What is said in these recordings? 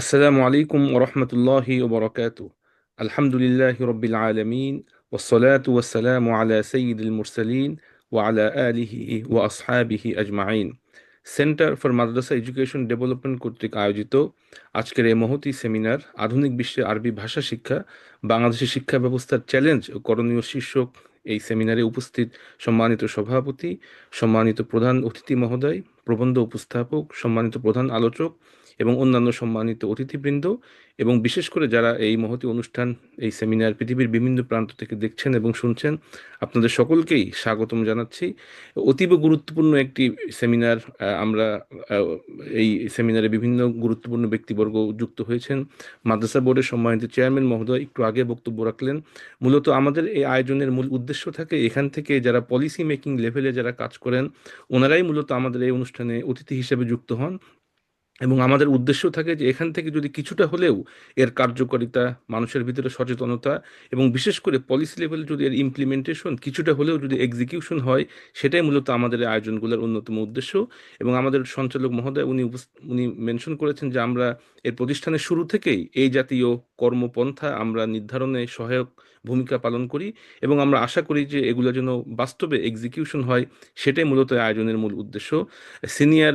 আসসালামু আলাইকুম ওরহমতুল্লাহি ওবরকাত আলহামদুলিল্লাহ রবিল আলমিন ওসলাত ওয়াসালাম আলা সঈদুল মুরসালিন ওয়ালা আলিহি ওয়া আসহাবিহি আজমাইন। Centre for Madrasa education development কর্তৃক আয়োজিত আজকের এই মহতি সেমিনার আধুনিক বিশ্বে আরবি ভাষা শিক্ষা বাংলাদেশের শিক্ষা ব্যবস্থার চ্যালেঞ্জ ও করণীয় শীর্ষক এই সেমিনারে উপস্থিত সম্মানিত সভাপতি, সম্মানিত প্রধান অতিথি মহোদয় প্রবন্ধ উপস্থাপক, সম্মানিত প্রধান আলোচক এবং অন্যান্য সম্মানিত অতিথিবৃন্দ এবং বিশেষ করে যারা এই মহতি অনুষ্ঠান, এই সেমিনার পৃথিবীর বিভিন্ন প্রান্ত থেকে দেখছেন এবং শুনছেন, আপনাদের সকলকেই স্বাগতম জানাচ্ছি। অতীব গুরুত্বপূর্ণ একটি সেমিনার আমরা এই সেমিনারে বিভিন্ন গুরুত্বপূর্ণ ব্যক্তিবর্গ যুক্ত হয়েছেন। মাদ্রাসা বোর্ডের সম্মানিত চেয়ারম্যান মহোদয় একটু আগে বক্তব্য রাখলেন। মূলত আমাদের এই আয়োজনের মূল উদ্দেশ্য থাকে এখান থেকে যারা পলিসি মেকিং লেভেলে যারা কাজ করেন, ওনারাই মূলত আমাদের এই অনুষ্ঠানে অতিথি হিসেবে যুক্ত হন এবং আমাদের উদ্দেশ্য থাকে যে এখান থেকে যদি কিছুটা হলেও এর কার্যকারিতা, মানুষের ভিতরে সচেতনতা এবং বিশেষ করে পলিসি লেভেল যদি এর ইমপ্লিমেন্টেশন কিছুটা হলেও যদি এক্সিকিউশন হয়, সেটাই মূলত আমাদের আয়োজনগুলোর অন্যতম উদ্দেশ্য এবং আমাদের সঞ্চালক মহোদয় উনি উনি মেনশন করেছেন যে আমরা এর প্রতিষ্ঠানের শুরু থেকেই এই জাতীয় কর্মপন্থা আমরা নির্ধারণে সহায়ক ভূমিকা পালন করি এবং আমরা আশা করি যে এগুলো যেন বাস্তবে এক্সিকিউশন হয়, সেটাই মূলত আয়োজনের মূল উদ্দেশ্য। Senior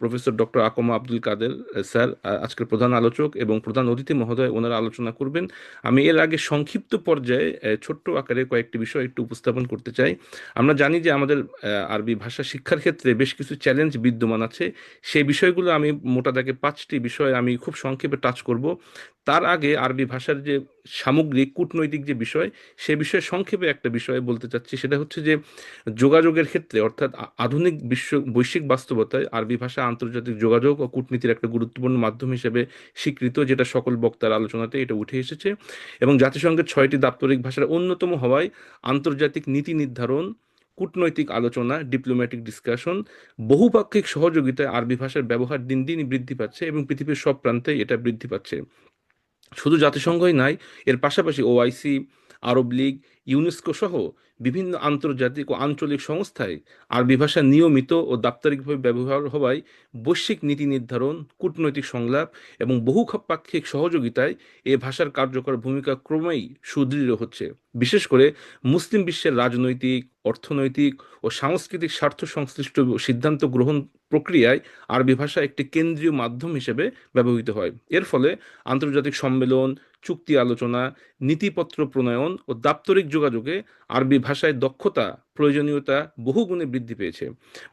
professor doctor আকমা Abdul Kader sir আজকের প্রধান আলোচক এবং প্রধান অতিথি মহোদয়, ওনারা আলোচনা করবেন। আমি এর আগে সংক্ষিপ্ত পর্যায়ে ছোট্ট আকারে কয়েকটি বিষয় একটু উপস্থাপন করতে চাই। আমরা জানি যে আমাদের আরবি ভাষা শিক্ষার ক্ষেত্রে বেশ কিছু চ্যালেঞ্জ বিদ্যমান আছে। সেই বিষয়গুলো আমি মোটা দাগে পাঁচটি বিষয় আমি খুব সংক্ষেপে টাচ করব। তার আগে আরবি ভাষার যে সামগ্রিক কূটনৈতিক যে বিষয়, সে বিষয়ে সংক্ষেপে একটা বিষয় বলতে চাচ্ছি। সেটা হচ্ছে যে, যোগাযোগের ক্ষেত্রে অর্থাৎ আধুনিক বিশ্ব, বৈশ্বিক বাস্তবতায় আরবি ভাষা আন্তর্জাতিক যোগাযোগ ও কূটনীতির একটা গুরুত্বপূর্ণ মাধ্যম হিসেবে স্বীকৃত, যেটা সকল বক্তার আলোচনাতে এটা উঠে এসেছে। এবং জাতিসংঘের ছয়টি দাপ্তরিক ভাষার অন্যতম হওয়ায় আন্তর্জাতিক নীতি নির্ধারণ, কূটনৈতিক আলোচনা ডিপ্লোম্যাটিক ডিসকাশন বহুপাক্ষিক সহযোগিতায় আরবি ভাষার ব্যবহার দিন দিনই বৃদ্ধি পাচ্ছে এবং পৃথিবীর সব প্রান্তে এটা বৃদ্ধি পাচ্ছে। শুধু জাতিসংঘই নাই এর পাশাপাশি ওআইসি আরব লীগ, ইউনেস্কো সহ বিভিন্ন আন্তর্জাতিক ও আঞ্চলিক সংস্থায় আরবি ভাষা নিয়মিত ও দাপ্তরিকভাবে ব্যবহার হওয়ায় বৈশ্বিক নীতি নির্ধারণ, কূটনৈতিক সংলাপ এবং বহু বহুপাক্ষিক সহযোগিতায় এ ভাষার কার্যকর ভূমিকা ক্রমেই সুদৃঢ় হচ্ছে। বিশেষ করে মুসলিম বিশ্বের রাজনৈতিক, অর্থনৈতিক ও সাংস্কৃতিক স্বার্থ সংশ্লিষ্ট সিদ্ধান্ত গ্রহণ প্রক্রিয়ায় আরবি ভাষা একটি কেন্দ্রীয় মাধ্যম হিসেবে ব্যবহৃত হয়। এর ফলে আন্তর্জাতিক সম্মেলন, চুক্তি আলোচনা নীতিপত্র প্রণয়ন ও দাপ্তরিক যোগাযোগে আরবি ভাষায় দক্ষতা, প্রয়োজনীয়তা বহুগুণে বৃদ্ধি পেয়েছে।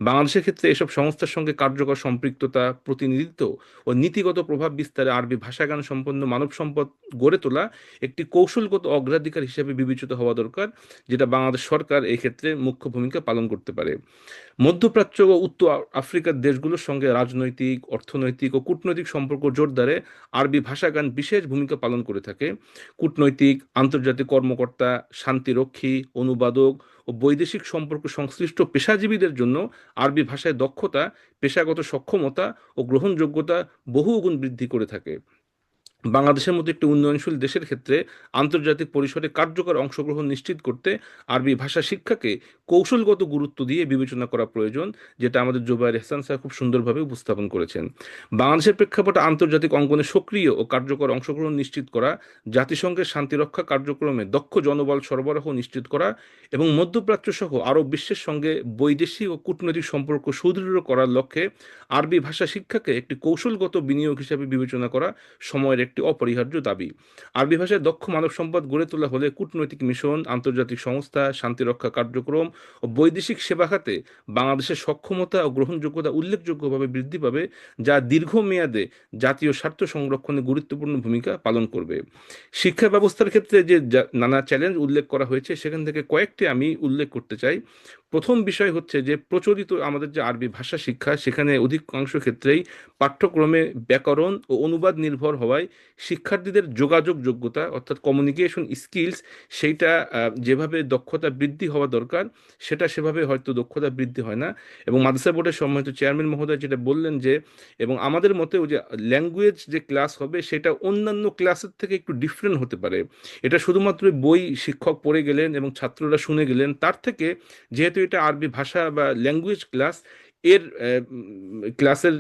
বাংলাদেশের ক্ষেত্রে এসব সংস্থার সঙ্গে কার্যকর সম্পৃক্ততা, প্রতিনিধিত্ব ও নীতিগত প্রভাব বিস্তারে আরবি ভাষাগান সম্পন্ন মানব সম্পদ গড়ে তোলা একটি কৌশলগত অগ্রাধিকার হিসেবে বিবেচিত হওয়া দরকার, যেটা বাংলাদেশ সরকার এই ক্ষেত্রে মুখ্য ভূমিকা পালন করতে পারে। মধ্যপ্রাচ্য ও উত্তর আফ্রিকার দেশগুলোর সঙ্গে রাজনৈতিক, অর্থনৈতিক ও কূটনৈতিক সম্পর্ক জোরদারে আরবি ভাষাগান বিশেষ ভূমিকা পালন করে থাকে। কূটনৈতিক আন্তর্জাতিক কর্মকর্তা, শান্তিরক্ষী, অনুবাদক ও বৈদেশিক সম্পর্ক সংশ্লিষ্ট পেশাজীবীদের জন্য আরবি ভাষায় দক্ষতা, পেশাগত সক্ষমতা ও গ্রহণযোগ্যতা বহুগুণ বৃদ্ধি করে থাকে। বাংলাদেশের মতো একটি উন্নয়নশীল দেশের ক্ষেত্রে আন্তর্জাতিক পরিসরে কার্যকর অংশগ্রহণ নিশ্চিত করতে আরবি ভাষা শিক্ষাকে কৌশলগত গুরুত্ব দিয়ে বিবেচনা করা প্রয়োজন, যেটা আমাদের জুবাইর এহসান স্যার খুব সুন্দরভাবে উপস্থাপন করেছেন। বাংলাদেশের প্রেক্ষাপটে আন্তর্জাতিক অঙ্গনে সক্রিয় ও কার্যকর অংশগ্রহণ নিশ্চিত করা, জাতিসংঘের শান্তিরক্ষা কার্যক্রমে দক্ষ জনবল সরবরাহ নিশ্চিত করা এবং মধ্যপ্রাচ্য সহ আরব বিশ্বের সঙ্গে বৈদেশিক ও কূটনৈতিক সম্পর্ক সুদৃঢ় করার লক্ষ্যে আরবি ভাষা শিক্ষাকে একটি কৌশলগত বিনিয়োগ হিসেবে বিবেচনা করা সময়ের অপরিহার্য দাবি। আরবি ভাষায় দক্ষ মানব সম্পদ গড়ে তোলা হলে কূটনৈতিক মিশন, আন্তর্জাতিক সংস্থা শান্তিরক্ষা কার্যক্রম ও বৈদেশিক সেবা খাতে বাংলাদেশের সক্ষমতা ও গ্রহণযোগ্যতা উল্লেখযোগ্যভাবে বৃদ্ধি পাবে, যা দীর্ঘমেয়াদে জাতীয় স্বার্থ সংরক্ষণে গুরুত্বপূর্ণ ভূমিকা পালন করবে। শিক্ষা ব্যবস্থার ক্ষেত্রে যে নানা চ্যালেঞ্জ উল্লেখ করা হয়েছে, সেখান থেকে কয়েকটি আমি উল্লেখ করতে চাই। প্রথম বিষয় হচ্ছে যে প্রচলিত আমাদের যে আরবি ভাষা শিক্ষা, সেখানে অধিকাংশ ক্ষেত্রেই পাঠ্যক্রমে ব্যাকরণ ও অনুবাদ নির্ভর হওয়ায় শিক্ষার্থীদের যোগাযোগ যোগ্যতা অর্থাৎ কমিউনিকেশন স্কিলস সেইটা যেভাবে দক্ষতা বৃদ্ধি হওয়া দরকার, সেটা সেভাবে হয়তো দক্ষতা বৃদ্ধি হয় না। এবং মাদ্রাসা বোর্ডের সম্মানিত চেয়ারম্যান মহোদয় যেটা বললেন যে, এবং আমাদের মতেও যে ল্যাঙ্গুয়েজ যে ক্লাস হবে, সেটা অন্যান্য ক্লাসের থেকে একটু ডিফারেন্ট হতে পারে। এটা শুধুমাত্র বই শিক্ষক পড়ে গেলেন এবং ছাত্ররা শুনে গেলেন, তার থেকে যেহেতু এটা আরবি ভাষা বা ল্যাঙ্গুয়েজ ক্লাস এর ক্লাসের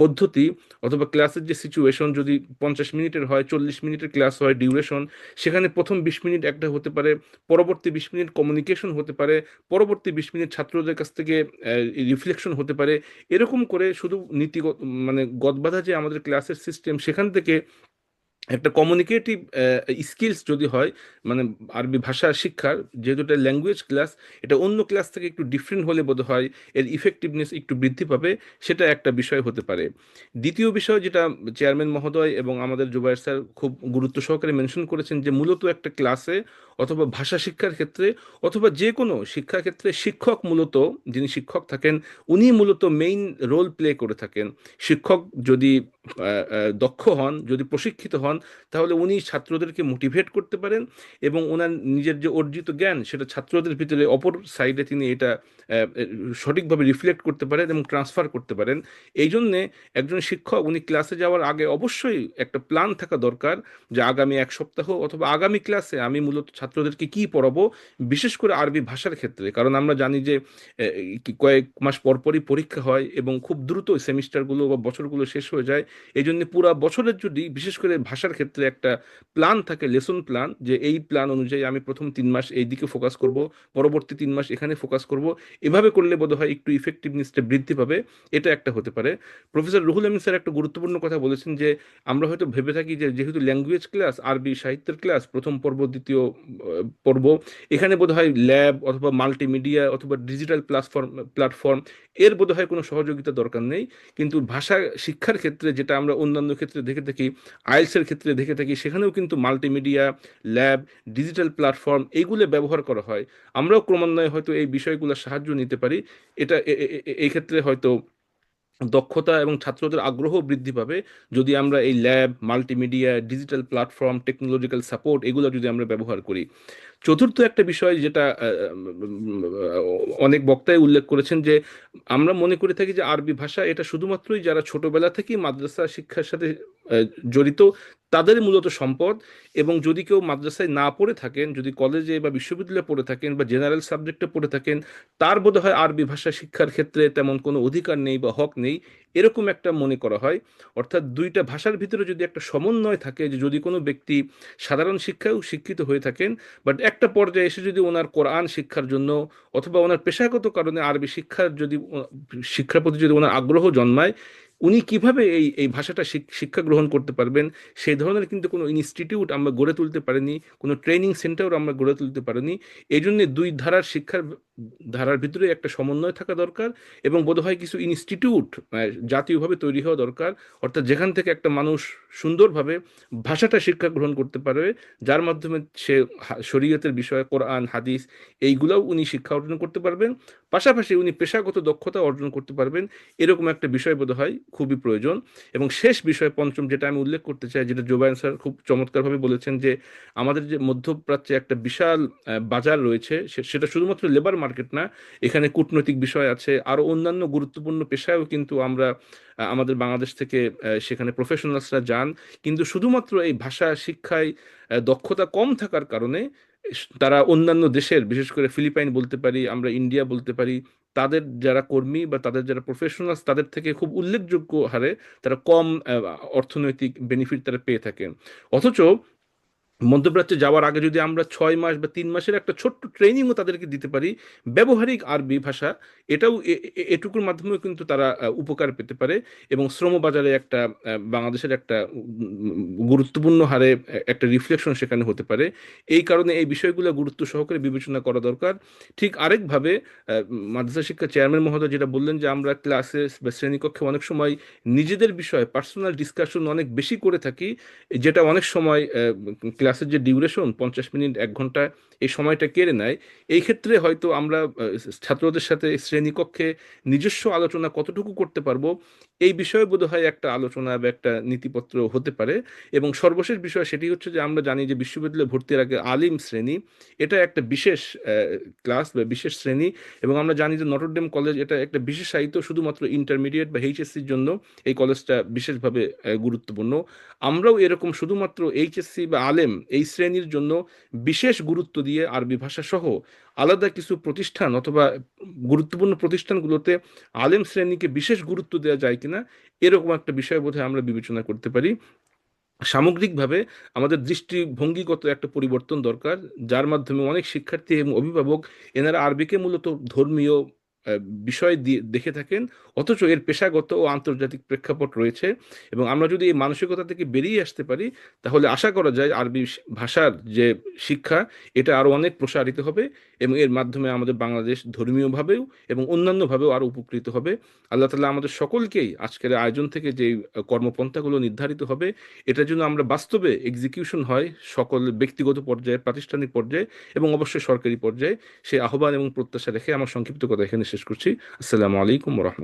পদ্ধতি অথবা ক্লাসের যে সিচুয়েশন যদি পঞ্চাশ মিনিটের হয়, চল্লিশ মিনিটের ক্লাস হয় ডিউরেশন সেখানে প্রথম বিশ মিনিট একটা হতে পারে, পরবর্তী বিশ মিনিট কমিউনিকেশন হতে পারে, পরবর্তী বিশ মিনিট ছাত্রদের কাছ থেকে রিফ্লেকশন হতে পারে, এরকম করে শুধু নীতিগত মানে গদবাধা যে আমাদের ক্লাসের সিস্টেম সেখান থেকে একটা কমিউনিকেটিভ স্কিলস যদি হয় মানে আরবি ভাষা শিক্ষার, যেহেতু এটা ল্যাঙ্গুয়েজ ক্লাস এটা অন্য ক্লাস থেকে একটু ডিফারেন্ট হলে বোধ হয় এর ইফেক্টিভনেস একটু বৃদ্ধি পাবে, সেটা একটা বিষয় হতে পারে। দ্বিতীয় বিষয় যেটা চেয়ারম্যান মহোদয় এবং আমাদের জুবাইর স্যার খুব গুরুত্ব সহকারে মেনশন করেছেন যে মূলত একটা ক্লাসে অথবা ভাষা শিক্ষার ক্ষেত্রে অথবা যে কোনো শিক্ষা ক্ষেত্রে শিক্ষক মূলত, যিনি শিক্ষক থাকেন, উনি মূলত মেইন রোল প্লে করে থাকেন। শিক্ষক যদি দক্ষ হন, যদি প্রশিক্ষিত হন তাহলে উনি ছাত্রদেরকে মোটিভেট করতে পারেন এবং ওনার নিজের যে অর্জিত জ্ঞান, সেটা ছাত্রদের ভিতরে অপর সাইডে তিনি এটা সঠিকভাবে রিফ্লেক্ট করতে পারেন এবং ট্রান্সফার করতে পারেন। এই জন্যে একজন শিক্ষক, উনি ক্লাসে যাওয়ার আগে অবশ্যই একটা প্ল্যান থাকা দরকার যে আগামী এক সপ্তাহ অথবা আগামী ক্লাসে আমি মূলত ছাত্রদেরকে কি পড়াবো, বিশেষ করে আরবি ভাষার ক্ষেত্রে। কারণ আমরা জানি যে কয়েক মাস পরপরই পরীক্ষা হয় এবং খুব দ্রুত সেমিস্টারগুলো বা বছরগুলো শেষ হয়ে যায়। এই জন্য পুরো বছরের যদি বিশেষ করে ভাষার ক্ষেত্রে একটা প্ল্যান থাকে লেসন প্ল্যান যে এই প্ল্যান অনুযায়ী আমি প্রথম তিন মাস এই দিকে ফোকাস করব, পরবর্তী তিন মাস এখানে ফোকাস করব। এভাবে করলে বোধ হয় একটু ইফেক্টিভনেসটা বৃদ্ধি পাবে। এটা একটা হতে পারে। প্রফেসর রুহুল আমিন স্যার একটা গুরুত্বপূর্ণ কথা বলেছেন যে, আমরা হয়তো ভেবে থাকি যে, যেহেতু ল্যাঙ্গুয়েজ ক্লাস আরবি সাহিত্যের ক্লাস প্রথম পর্ব, দ্বিতীয় পর্ব, এখানে বোধ হয় ল্যাব অথবা মাল্টিমিডিয়া অথবা ডিজিটাল প্ল্যাটফর্ম প্ল্যাটফর্ম এর বোধ হয় কোনো সহযোগিতা দরকার নেই। কিন্তু ভাষা শিক্ষার ক্ষেত্রে যেটা আমরা অন্যান্য ক্ষেত্রে দেখে থাকি আইএলসের ক্ষেত্রে দেখে থাকি সেখানেও কিন্তু মাল্টিমিডিয়া ল্যাব ডিজিটাল প্ল্যাটফর্ম এইগুলো ব্যবহার করা হয়। আমরাও ক্রমান্বয়ে হয়তো এই বিষয়গুলোর সাহায্য নিতে পারি। এটা এই ক্ষেত্রে হয়তো দক্ষতা এবং ছাত্রদের আগ্রহ বৃদ্ধি পাবে। যদি আমরা এই lab multimedia digital platform technological support এগুলো যদি আমরা ব্যবহার করি। চতুর্থ একটা বিষয় যেটা অনেক বক্তায় উল্লেখ করেছেন যে, আমরা মনে করে থাকি যে আরবি ভাষা এটা শুধুমাত্রই যারা ছোটবেলা থেকেই মাদ্রাসা শিক্ষার সাথে জড়িত, তাদের মূলত সম্পদ। এবং যদি কেউ মাদ্রাসায় না পড়ে থাকেন, যদি কলেজে বা বিশ্ববিদ্যালয়ে পড়ে থাকেন বা জেনারেল সাবজেক্টে পড়ে থাকেন, তার বোধ হয় আরবি ভাষা শিক্ষার ক্ষেত্রে তেমন কোনো অধিকার নেই বা হক নেই। এরকম একটা মনে করা হয়। অর্থাৎ দুইটা ভাষার ভিতরে যদি একটা সমন্বয় থাকে, যে যদি কোনো ব্যক্তি সাধারণ শিক্ষায়ও শিক্ষিত হয়ে থাকেন বাট একটা পর্যায়ে এসে যদি ওনার কোরআন শিক্ষার জন্য অথবা ওনার পেশাগত কারণে আরবি শিক্ষার যদি, শিক্ষার প্রতি যদি ওনার আগ্রহ জন্মায়, উনি কীভাবে এই এই ভাষাটা শিক্ষা গ্রহণ করতে পারবেন? সেই ধরনের কিন্তু কোনো ইনস্টিটিউট আমরা গড়ে তুলতে পারিনি, কোনো ট্রেনিং সেন্টারও আমরা গড়ে তুলতে পারিনি। এই জন্য দুই ধারার শিক্ষার ধারার ভিতরে একটা সমন্বয় থাকা দরকার এবং বোধহয় কিছু ইনস্টিটিউট জাতীয়ভাবে তৈরি হওয়া দরকার, অর্থাৎ যেখান থেকে একটা মানুষ সুন্দরভাবে ভাষাটা শিক্ষা গ্রহণ করতে পারবে যার মাধ্যমে সে শরীয়তের বিষয়ে কোরআন, হাদিস এইগুলাও উনি শিক্ষা অর্জন করতে পারবেন। পাশাপাশি উনি পেশাগত দক্ষতা অর্জন করতে পারবেন, এরকম একটা বিষয় বোধ হয় খুবই প্রয়োজন। এবং শেষ বিষয়, পঞ্চম, যেটা আমি উল্লেখ করতে চাই, যেটা জোবায়ন স্যার খুব চমৎকারভাবে বলেছেন যে, আমাদের যে মধ্যপ্রাচ্যে একটা বিশাল বাজার রয়েছে সেটা শুধুমাত্র লেবার মার্কেট না, এখানে কূটনৈতিক বিষয় আছে আরও অন্যান্য গুরুত্বপূর্ণ পেশায়ও কিন্তু আমরা আমাদের বাংলাদেশ থেকে সেখানে প্রফেশনালসরা যান। কিন্তু শুধুমাত্র এই ভাষা শিক্ষায় দক্ষতা কম থাকার কারণে তারা অন্যান্য দেশের, বিশেষ করে ফিলিপাইন বলতে পারি, আমরা ইন্ডিয়া বলতে পারি, তাদের যারা কর্মী বা তাদের যারা প্রফেশনালস তাদের থেকে খুব উল্লেখযোগ্য হারে তারা কম অর্থনৈতিক বেনিফিট তারা পেয়ে থাকেন। অথচ মধ্যপ্রাচ্যে যাওয়ার আগে যদি আমরা ছয় মাস বা তিন মাসের একটা ছোট্ট ট্রেনিংও তাদেরকে দিতে পারি, ব্যবহারিক আরবি ভাষা, এটাও এটুকুর মাধ্যমেও কিন্তু তারা উপকার পেতে পারে এবং শ্রম বাজারে একটা বাংলাদেশের একটা গুরুত্বপূর্ণ হারে একটা রিফ্লেকশন সেখানে হতে পারে। এই কারণে এই বিষয়গুলো গুরুত্ব সহকারে বিবেচনা করা দরকার। ঠিক আরেকভাবে মাদ্রাসা শিক্ষা চেয়ারম্যান মহোদয় যেটা বললেন যে, আমরা ক্লাসে বা শ্রেণীকক্ষে অনেক সময় নিজেদের বিষয়ে পার্সোনাল ডিসকাশন অনেক বেশি করে থাকি, যেটা অনেক সময় ক্লাসের যে ডিউরেশন পঞ্চাশ মিনিট এক ঘণ্টা এই সময়টা কেড়ে নেয়। এই ক্ষেত্রে হয়তো আমরা ছাত্রদের সাথে শ্রেণীকক্ষে নিজস্ব আলোচনা কতটুকু করতে পারব, এই বিষয়ে বোধ হয় একটা আলোচনা বা একটা নীতিপত্র হতে পারে। এবং সর্বশেষ বিষয় সেটি হচ্ছে যে আমরা জানি যে বিশ্ববিদ্যালয়ে ভর্তির আগে আলিম শ্রেণি, এটা একটা বিশেষ ক্লাস বা বিশেষ শ্রেণি। এবং আমরা জানি যে নটরডেম কলেজ এটা একটা বিশেষায়িত শুধুমাত্র ইন্টারমিডিয়েট বা এইচএসসির জন্য এই কলেজটা বিশেষভাবে গুরুত্বপূর্ণ। আমরাও এরকম শুধুমাত্র এইচএসসি বা আলেম এই শ্রেণির জন্য বিশেষ গুরুত্ব দিয়ে আরবি ভাষা সহ আলাদা কিছু প্রতিষ্ঠান অথবা গুরুত্বপূর্ণ প্রতিষ্ঠানগুলোতে আলেম শ্রেণীকে বিশেষ গুরুত্ব দেওয়া যায় কিনা, এরকম একটা বিষয় বোধহয় আমরা বিবেচনা করতে পারি। সামগ্রিকভাবে আমাদের দৃষ্টিভঙ্গিগত একটা পরিবর্তন দরকার, যার মাধ্যমে অনেক শিক্ষার্থী এবং অভিভাবক, এনারা আরবিকে মূলত ধর্মীয় বিষয় দেখে থাকেন, অথচ এর পেশাগত ও আন্তর্জাতিক প্রেক্ষাপট রয়েছে এবং আমরা যদি এই মানসিকতা থেকে বেরিয়ে আসতে পারি, তাহলে আশা করা যায় আরবি ভাষার যে শিক্ষা, এটা আরও অনেক প্রসারিত হবে এবং এর মাধ্যমে আমাদের বাংলাদেশ ধর্মীয়ভাবেও এবং অন্যান্যভাবেও আরও উপকৃত হবে। আল্লাহ তালা আমাদের সকলকেই আজকের আয়োজন থেকে যে কর্মপন্থাগুলো নির্ধারিত হবে, এটার জন্য আমরা বাস্তবে এক্সিকিউশন হয় সকল ব্যক্তিগত পর্যায়ে, প্রাতিষ্ঠানিক পর্যায়ে এবং অবশ্যই সরকারি পর্যায়ে। সেই আহ্বান এবং প্রত্যাশা রেখে আমার সংক্ষিপ্ত কথা এখানে শেষ করছি। আসসালামু আলাইকুম রহমতুল্লাহ।